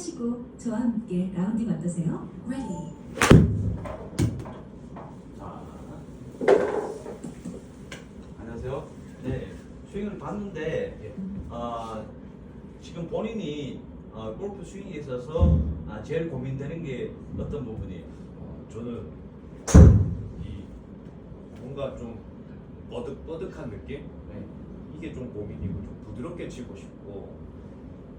준비하시고 저와 함께 라운딩 어떠세요? Ready. 자, 안녕하세요. 네, 스윙을 봤는데 아, 지금 본인이 아, 골프 스윙에 있어서 아, 제일 고민되는 게 어떤 부분이에요? 어, 저는 이 뭔가 좀 뻐득뻐득한 느낌? 네. 이게 좀 고민이고 좀 부드럽게 치고 싶고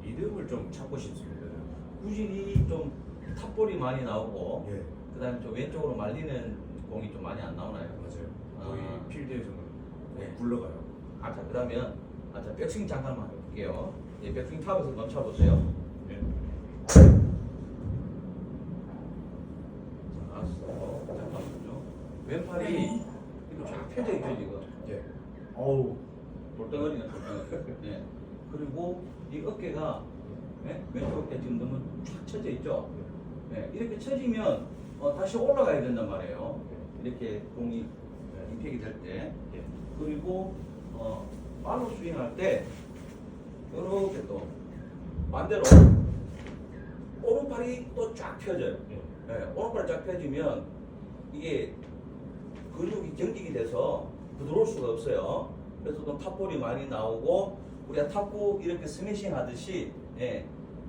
리듬을 좀 찾고 싶습니다. 꾸준히 좀 탑볼이 많이 나오고 예, 그다음에 좀 왼쪽으로 말리는 공이 좀 많이 안 나오나요? 맞아요. 거의 아. 필드에서는 네. 굴러가요. 아, 자 그러면 아, 자 백스윙 잠깐만 해볼게요. 예, 백스윙 탑에서 멈춰보세요. 예. 자. 잠깐만요. 왼팔이 이렇게 쫙 펴져 있죠 지금. 예. 어우, 돌덩어리네 돌덩어리. 네. 그리고 이 어깨가 네? 왼쪽 어깨 지금 너무 쫙 쳐져 있죠. 네. 이렇게 쳐지면 어, 다시 올라가야 된단 말이에요. 이렇게 공이 임팩이 될 때. 예. 그리고 어, 팔로 스윙할 때 이렇게 또 반대로 오른팔이 또 쫙 펴져요. 예. 네, 오른팔 쫙 펴지면 이게 근육이 경직이 돼서 부드러울 수가 없어요. 그래서 또 탑볼이 많이 나오고 우리가 탑볼 이렇게 스매싱 하듯이 예,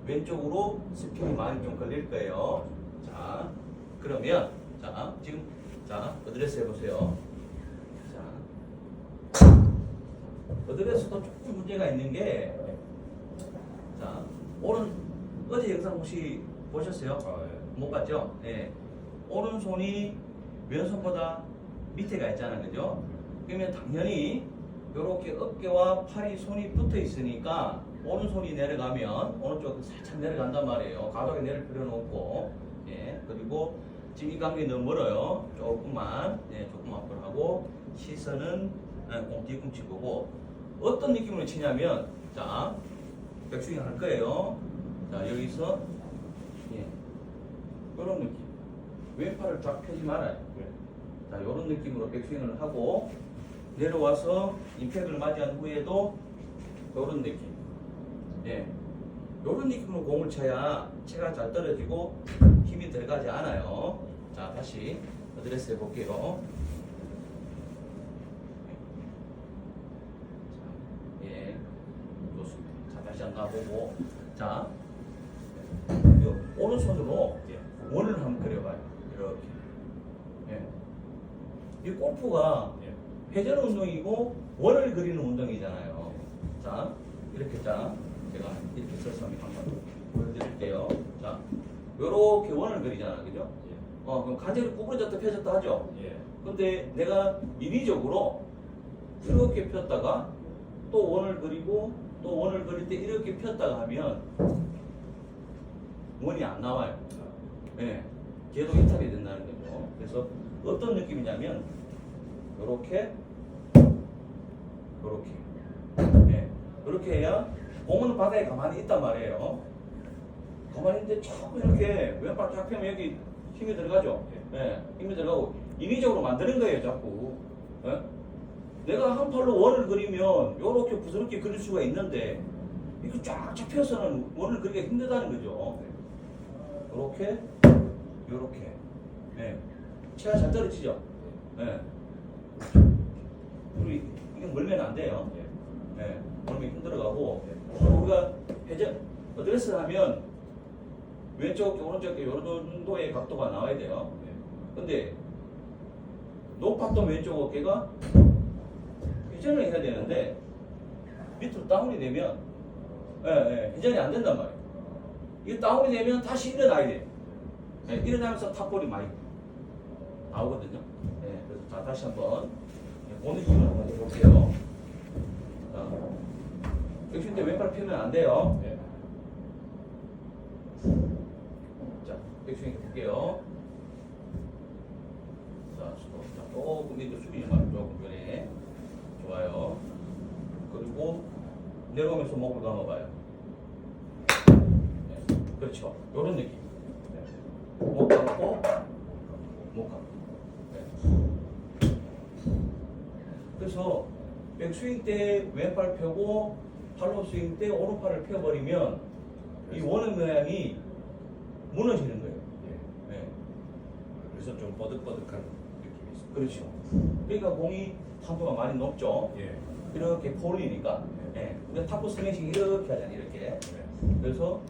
왼쪽으로 스핀이 많이 좀 걸릴 거예요. 자, 그러면 자 지금 자 어드레스 해보세요. 자, 어드레스도 조금 문제가 있는 게 자, 오른 어제 영상 혹시 보셨어요? 아, 예. 못 봤죠? 예. 오른손이 왼손보다 밑에가 있잖아요. 그죠? 그러면 당연히 이렇게 어깨와 팔이 손이 붙어 있으니까 오른손이 내려가면 오른쪽 살짝 내려간단 말이에요. 과도하게 내릴 필요는 없고. 예. 그리고 지금 이 간격이 너무 멀어요. 조금만, 예, 조금 앞으로 하고 시선은 예, 공 뒤꿈치 보고 어떤 느낌으로 치냐면 자, 백스윙 할 거예요. 자, 여기서 예. 이런 느낌. 왼팔을 쫙 펴지 말아요. 예. 자, 이런 느낌으로 백스윙을 하고 내려와서 임팩을 맞이한 후에도 이런 느낌. 예. 이런 느낌으로 공을 쳐야 체가 잘 떨어지고 힘이 들어가지 않아요. 자, 다시 어드레스 해볼게요. 자, 예. 좋습니다. 자, 다시 한번 가보고. 자, 요 오른손으로 예. 원을 한번 그려봐요. 이렇게. 예. 이 골프가 예. 회전 운동이고 원을 그리는 운동이잖아요. 자, 이렇게 자, 제가 이렇게 써서 한번 보여드릴게요. 자, 요렇게 원을 그리잖아, 그죠? 예. 어, 그럼 간절히 구부러졌다 펴졌다 하죠? 예. 근데 내가 인위적으로 이렇게 폈다가 또 원을 그리고 또 원을 그릴 때 이렇게 폈다가 하면 원이 안 나와요. 예. 계속 이탈이 된다는 거죠. 그래서 어떤 느낌이냐면 요렇게 요렇게 예. 이렇게 해야 공은 바닥에 가만히 있단 말이에요. 가만히 있는데 자꾸 이렇게 왼발 쫙 펴면 여기 힘이 들어가죠. 예. 힘이 들어가고 인위적으로 만드는 거예요, 자꾸. 예? 내가 한 팔로 원을 그리면 요렇게 부드럽게 그릴 수가 있는데 이거 쫙쫙 펴서는 원을 그리기가 힘들다는 거죠. 요렇게 요렇게 예. 체가 잘 떨어지죠. 예. 우리 이게 멀면 안 돼요. 예. 예. 멀면 힘들어가고 우리가 회전 어드레스 하면 왼쪽 오른쪽 요런 정도의 각도가 나와야 돼요. 예. 근데 높았던 왼쪽 어깨가 회전을 해야 되는데 밑으로 다운이 되면 예, 예, 회전이 안 된단 말이에요. 이게 다운이 되면 다시 일어나야 돼. 예, 일어나면서 탑볼이 많이 나오거든요. 예, 그래서 자, 다시 한번 예, 그 느낌을 한번 해볼게요. 자, 역시 때 왼팔 펴면 안 돼요. 예. 자, 백스윙 해볼게요. 자, 스톱. 자, 조금 이제 수비만 조금 변해. 좋아요. 그리고 내려오면서 목을 감아봐요. 네, 그렇죠. 요런 느낌. 네. 목 감고, 목 감고. 네. 그래서 백스윙 때 왼팔 펴고 팔로 스윙 때 오른팔을 펴버리면 이 원의 모양이 무너지는 거예요. 예. 예. 그래서 좀 뻐득뻐득한 느낌이 있습니다. 그렇죠. 그러니까 공이 탄도가 많이 높죠. 예. 이렇게 폴리니까. 예. 우리가 탁구 스매싱 이렇게 하잖아요. 이렇게. 예. 그래서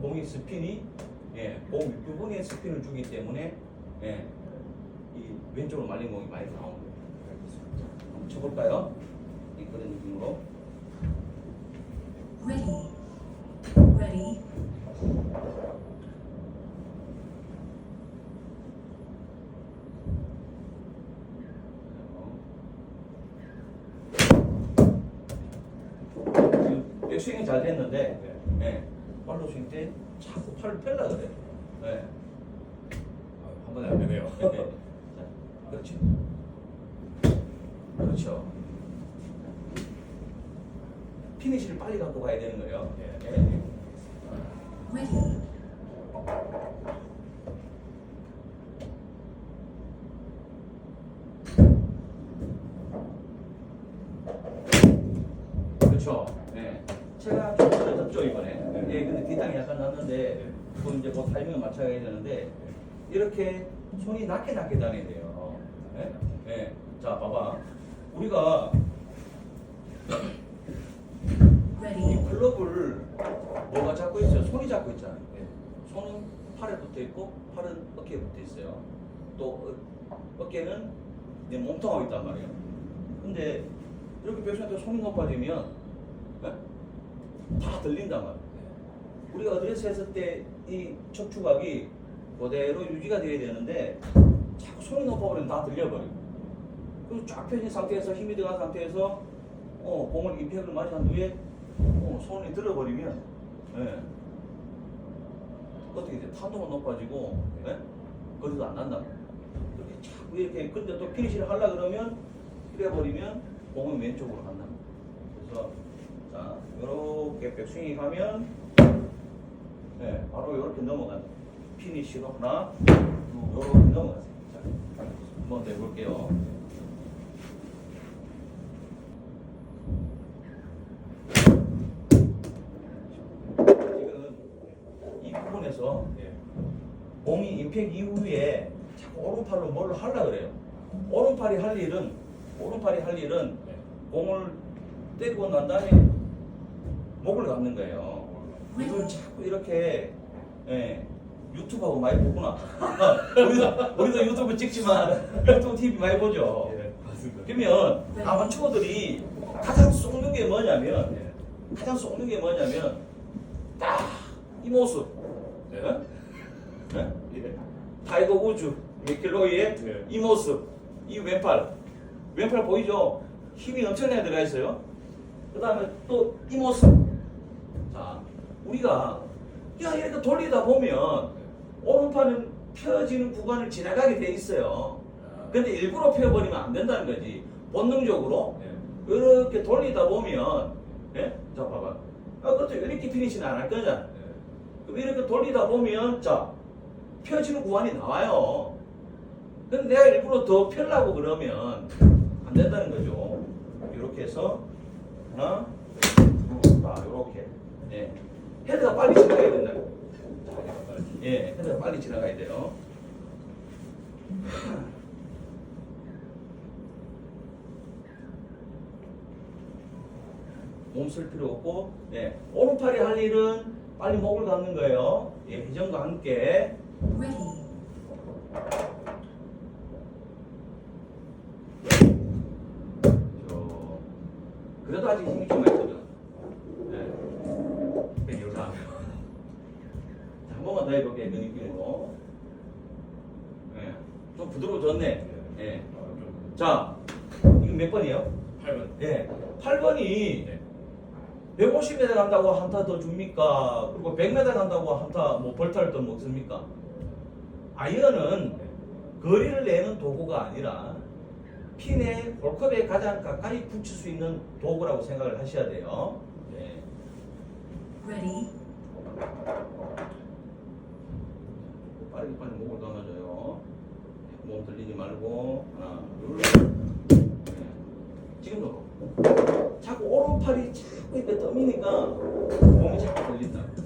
공이 스핀이 예, 공 윗부분에 스핀을 주기 때문에 예, 이 왼쪽으로 말린 공이 많이 나오는 거예요. 한번 쳐볼까요? 이 그런 느낌으로. Ready. Ready. 지금 백스윙이 잘 됐는데 네. 예, 발로 스윙 때 자꾸 팔을 펴려 그래. 예. 아, 한 번에 안 되네요. 예, 예. 자, 그렇죠. 그렇죠. 피니시를 빨리 갖고 가야 되는 거예요. 예. 예. 그렇죠. 네. 제가 좀 떨어졌죠 이번에. 예, 근데 뒷땅이 약간 났는데 그 이제 뭐 타이밍을 맞춰야 되는데 이렇게 손이 낮게 낮게 다녀야 돼요. 예? 예. 자, 봐봐. 우리가 이 Ready. 클럽을 뭐가 잡고 있어요? 손이 잡고 있잖아요. 예. 손은 팔에 붙어 있고 팔은 어깨에 붙어 있어요. 또 어, 깨는 몸통하고 있단 말이에요. 근데 이렇게 백수한테 손이 높아지면 예? 다 들린단 말이에요. 우리가 어드레스 했을 때 이 척추각이 그대로 유지가 돼야 되는데 자꾸 손이 높아버리면 다 들려버려요. 그리고 쫙 펴진 상태에서 힘이 들어간 상태에서 어, 공을 임팩을 맞이한 후에 어, 손이 들어버리면 예. 어떻게 돼? 탄도가 높아지고 예? 거리도 안 난다. 이렇게 자꾸 이렇게 근데 또 피니시를 하려 그러면 이래 버리면 공은 왼쪽으로 간다. 그래서 자 이렇게 백스윙이 가면 예, 바로 이렇게 넘어간다. 피니시로 하나, 이렇게 넘어가세요. 자, 한번 내볼게요. 지금 이 부분에서 예. 공이 임팩 이후에 자꾸 오른팔로 뭘 하려 그래요. 오른팔이 할 일은 오른팔이 할 일은 예. 공을 때리고 난 다음에 목을 감는 거예요. 이걸 자꾸 이렇게 예, 유튜브하고 많이 보구나. 우리도 우리도 유튜브 찍지만 유튜브 TV 많이 보죠. 예. 그러면 아마추어들이 가장 쏘는 게 뭐냐면 예. 가장 쏘는 게 뭐냐면 딱 이 모습. 네. 예? 예? 예. 타이거 우즈, 미켈로이의 네. 이 모습, 이 왼팔, 왼팔 보이죠? 힘이 엄청나게 들어가 있어요. 그 다음에 또 이 모습. 자, 우리가 야 이렇게 돌리다 보면 오른팔은 펴지는 구간을 지나가게 돼 있어요. 아, 근데 일부러 펴버리면 안 된다는 거지. 본능적으로 예. 이렇게 돌리다 보면, 예? 자 봐봐. 아, 그것도 이렇게 피니시는 안 할 거잖아. 예. 그럼 이렇게 돌리다 보면 자 펴지는 구간이 나와요. 근데 내가 일부러 더 펴려고 그러면 안 된다는 거죠. 이렇게 해서 하나, 둘, 자 이렇게. 예. 헤드가 빨리 지나가야 된다. 예, 헤드가 빨리 지나가야 돼요. 몸쓸 필요 없고, 예. 오른팔이 할 일은 빨리 목을 감는 거예요. 예, 회전과 함께. Ready. 저, 그래도 아직 힘이 좀 들죠. 예. 예. 요사. 자, 한 번만 더 해볼게요. 그 느낌으로. 예. 좀 부드러워졌네. 좀 자, 이거 몇 번이에요? 8번. 예. 8번이 예. 150m 간다고 한타 더 줍니까? 그리고 100m 간다고 한타 뭐 벌타를 더 먹습니까? 아이언은 거리를 내는 도구가 아니라 핀의 볼컵에 가장 가까이 붙일 수 있는 도구라고 생각을 하셔야 돼요. 네. Ready. 빨리 빨리 목을 감아줘요. 몸 들리지 말고 하나 둘. 네. 지금도 자꾸 오른팔이 자꾸 이렇게 떠미니까 몸이 자꾸 들린다. 자,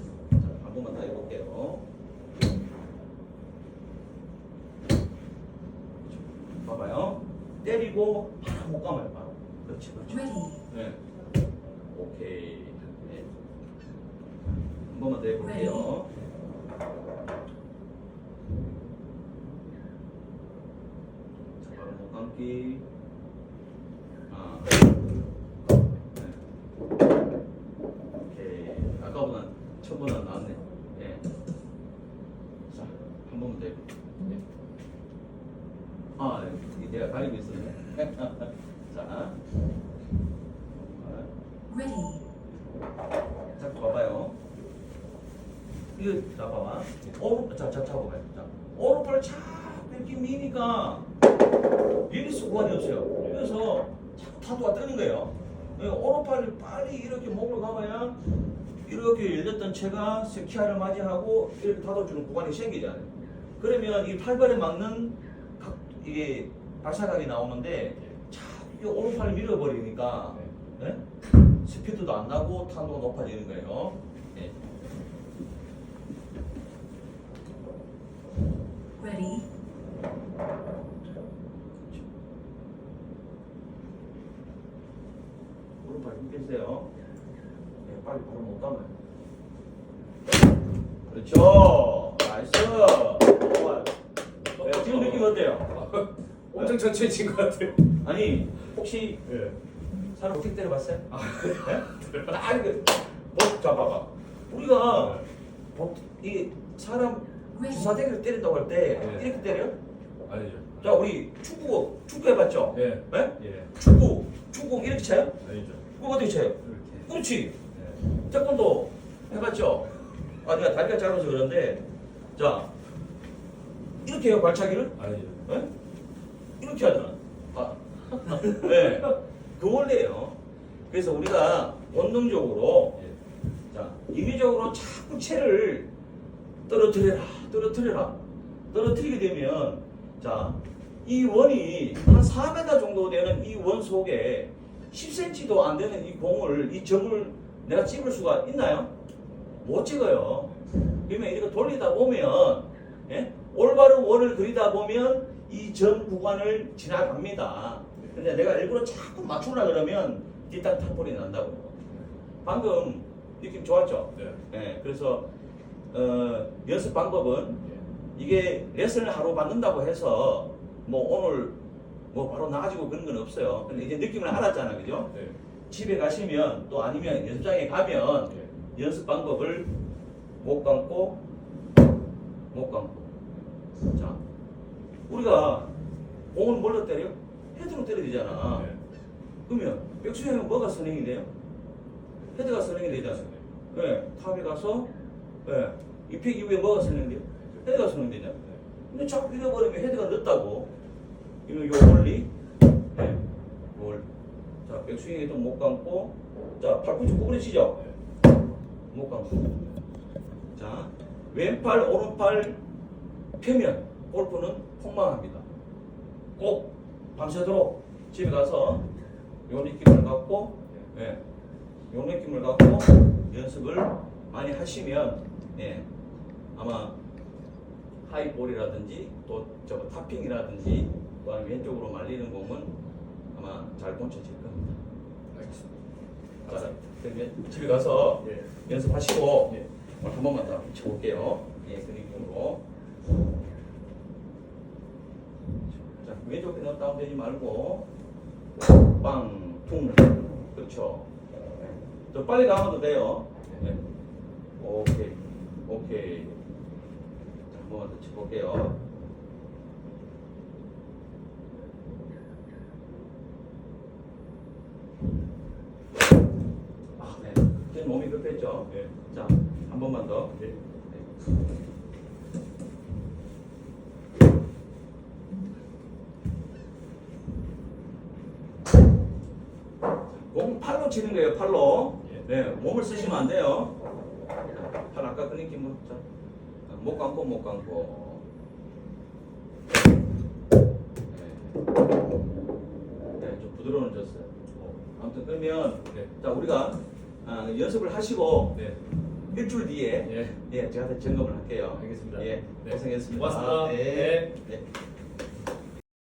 때리고 바로 못 감아요. 바로. 그렇지, 그렇지. 네. 오케이. 네. 한 번만 더 해볼게요. 자, 바로 못 감기. 아. 네. 오케이. 아까보다 처음보다 나았네. 네. 자, 한 번만 더 해볼게요. 네. 아, 네. 내가 가리고 있었네. 자. Ready. 자, 봐봐요. 이거 자 봐봐. 오른 자, 자, 잡아봐요. 자, 오른팔 착 미니까 리리스 구간이 없어요. 그래서 자꾸 타도가 뜨는 거예요. 예, 오른팔이 빨리 이렇게 목으로 감아야 이렇게 열렸던 채가 세키아를 맞이하고 이렇게 타도주는 구간이 생기잖아요. 그러면 이 팔발에 맞는 각 이게 발사각이 나오는데 자꾸 이 오른팔을 밀어버리니까 예? 스피드도 안 나고 탄도가 높아지는 거예요. 예. Ready. 힘 빼세요. 예, 빨리 바로 못 감아요. 그렇죠. 나이스. 좋아요. 예, 지금 느낌 어때요? 엄청 천천히 친 것 같아요. 아니 혹시 예. 사람 어떻게 때려봤어요? 네? 딱 이렇게 봐봐. 우리가 보- 이 사람 주사대기를 때린다고 할 때 네. 이렇게 때려? 아니죠. 자 우리 축구 축구 해봤죠? 예. 네? 예. 축구 축구 이렇게 쳐요? 아니죠. 그거 어떻게 쳐요? 그렇지. 예. 태권도 해봤죠? 아 내가 다리가 짧아서 그런데 자 이렇게 해요 발차기를? 아니죠. 네? 이렇게 하잖아. 아. 네. 그 원래예요. 그래서 우리가 본능적으로 예. 자 인위적으로 자꾸 채를 떨어뜨려라 떨어뜨려라 떨어뜨리게 되면 자 이 원이 한 4m 정도 되는 이 원 속에 10cm도 안 되는 이 공을 이 점을 내가 찝을 수가 있나요? 못 찍어요. 그러면 이렇게 돌리다 보면 예? 올바른 원을 그리다 보면 이 점 구간을 지나갑니다. 근데 내가 일부러 자꾸 맞추려 그러면 뒷땅 탑볼이 난다고요. 방금 느낌 좋았죠? 네. 예, 그래서 어, 연습 방법은 예. 이게 레슨을 하루 받는다고 해서 뭐 오늘 뭐 바로 나아지고 그런 건 없어요. 근데 이제 느낌을 알았잖아, 그죠? 네. 집에 가시면 또 아니면 연습장에 가면 예. 연습 방법을 못 감고 못 감고 자 우리가 공을 뭘로 때려? 헤드로 때려야 되잖아. 네. 그러면 백수형은 뭐가 선행이 돼요? 헤드가 선행이 되잖아요. 예, 탑에 가서 예, 이펙 이후에 뭐가 선행돼요? 헤드가 선행되잖아요. 네. 근데 자꾸 잃어버리면 헤드가 늦다고. 이러면 요 원리, 예, 월. 자, 백스윙에도 못 감고, 자, 팔꿈치 구부러지죠? 못 감고. 자, 왼팔, 오른팔 펴면 골프는 폭망합니다. 꼭 밤새도록 집에 가서 요 느낌을 갖고, 예, 요 느낌을 갖고 연습을 많이 하시면, 예, 아마 하이볼이라든지 또저 타핑이라든지 또 아니면 왼쪽으로 말리는 공은 아마 잘 꽂혀질 겁니다. 알겠습니다. 자, 그러면 집에 가서 예. 연습하시고 예. 한 번만 더 쳐볼게요. 예, 그 느낌으로. 자, 왼쪽 배는 다운되지 말고 빵, 퉁. 그렇죠. 더 빨리 감아도 돼요. 네. 오케이, 오케이. 자, 한 번만 더 쳐볼게요. 아, 네. 이제 몸이 예. 자, 한 번만 더. 예. 네. 공 팔로 치는 거예요, 팔로. 예. 네, 몸을 쓰시면 안 돼요. 팔 아까 그 느낌 뭐, 자, 못 감고, 못 감고. 네. 네, 좀 부드러워졌어요. 아무튼 그러면, 네. 자, 우리가 아, 연습을 하시고, 네. 일주일 뒤에 예. 예, 제가 다 점검을 할게요. 알겠습니다. 예, 네. 고생했습니다. 고맙습니다. 네. 네. 네.